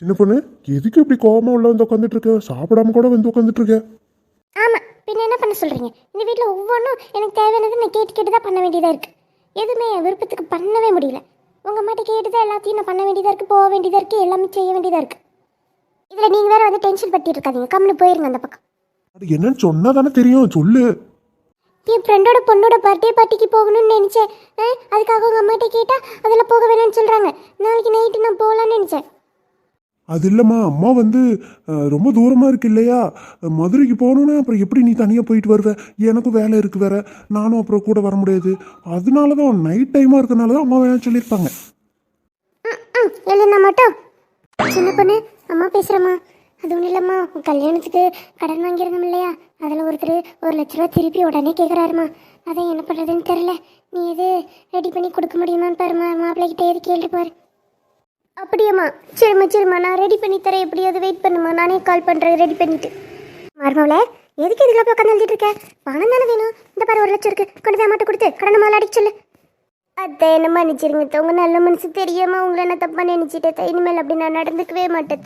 சின்ன பொண்ணு எதுக்கு இப்படி கோவமா உள்ள வந்து உட்காந்துட்டு இருக்க சாப்பிடாம கூட வந்து உட்காந்துட்டு இருக்க ஆமாம் பின்ன என்ன பண்ண சொல்கிறீங்க இந்த வீட்டில் ஒவ்வொன்றும் எனக்கு தேவையானது நான் கேட்டு கேட்டு தான் பண்ண வேண்டியதாக இருக்குது எதுவுமே என் விருப்பத்துக்கு பண்ணவே முடியல. உங்கள் அம்மாட்ட கேட்டு தான் எல்லாத்தையும் நான் பண்ண வேண்டியதாக இருக்குது போக வேண்டியதாக இருக்குது எல்லாமே செய்ய வேண்டியதாக இருக்குது இதில் நீங்கள் வேறு வந்து டென்ஷன் படுத்திட்டு இருக்காதீங்க கம்முன்னு போயிருங்க அந்த பக்கம். அது என்னன்னு சொன்னா தானே தெரியும்? சொல்லு. என் ஃப்ரெண்டோட பொண்ணோட பர்த்டே பார்ட்டிக்கு போகணும்னு நினச்சேன். அதுக்காக உங்கள் அம்மாட்ட கேட்டால் அதில் போக வேணாம்னு சொல்கிறாங்க நாளைக்கு நைட்டு நான் போகலான்னு நினச்சேன். அது இல்லைம்மா அம்மா வந்து ரொம்ப தூரமாக இருக்கு இல்லையா? மதுரைக்கு போகணுன்னா அப்புறம் எப்படி நீ தனியாக போயிட்டு வருவ? எனக்கும் வேலை இருக்குது வேற. நானும் அப்புறம் கூட வர முடியாது. அதனால தான் நைட் டைமாக இருக்கனால தான் அம்மா வேணாம் சொல்லியிருப்பாங்க. ம் மட்டும். சின்ன பொண்ணு அம்மா பேசுகிறம்மா அது ஒன்றும் இல்லைம்மா. கல்யாணத்துக்கு கடன் வாங்கியிருந்தோம் இல்லையா? அதில் ஒருத்தர் ஒரு லட்ச ரூபா திருப்பி உடனே கேட்குறாருமா அதான் என்ன பண்ணுறதுன்னு தெரில நீ எது ரெடி பண்ணி கொடுக்க முடியுமான்னு பாருமா மாப்பிள்ளைகிட்ட எது கேள்விப்பார் பாரு அப்படியாம்மா. சரிம்மா சரிம்மா நான் ரெடி பண்ணி தரேன். எப்படியாவது வெயிட் பண்ணுமா நானே கால் பண்ணுறேன் ரெடி பண்ணிட்டு. மருமவளே எதுக்கு இதில் போய் உட்காந்து எழுதிட்டு இருக்க? பணம் தானே வேணும். இந்த பாரு ஒரு லட்சம் இருக்கு. கொண்டு போய் அம்மாட்ட கொடுத்து கடனை முதல்ல அடிக்க சொல்லு. அத்தை என்ன மன்னிச்சிருங்க உங்க நல்ல மனசு தெரியாம உங்களை நான் தப்பா நினைச்சிட்டேன் இனிமேல் அப்படி நான் நடந்துக்கவே மாட்டேன்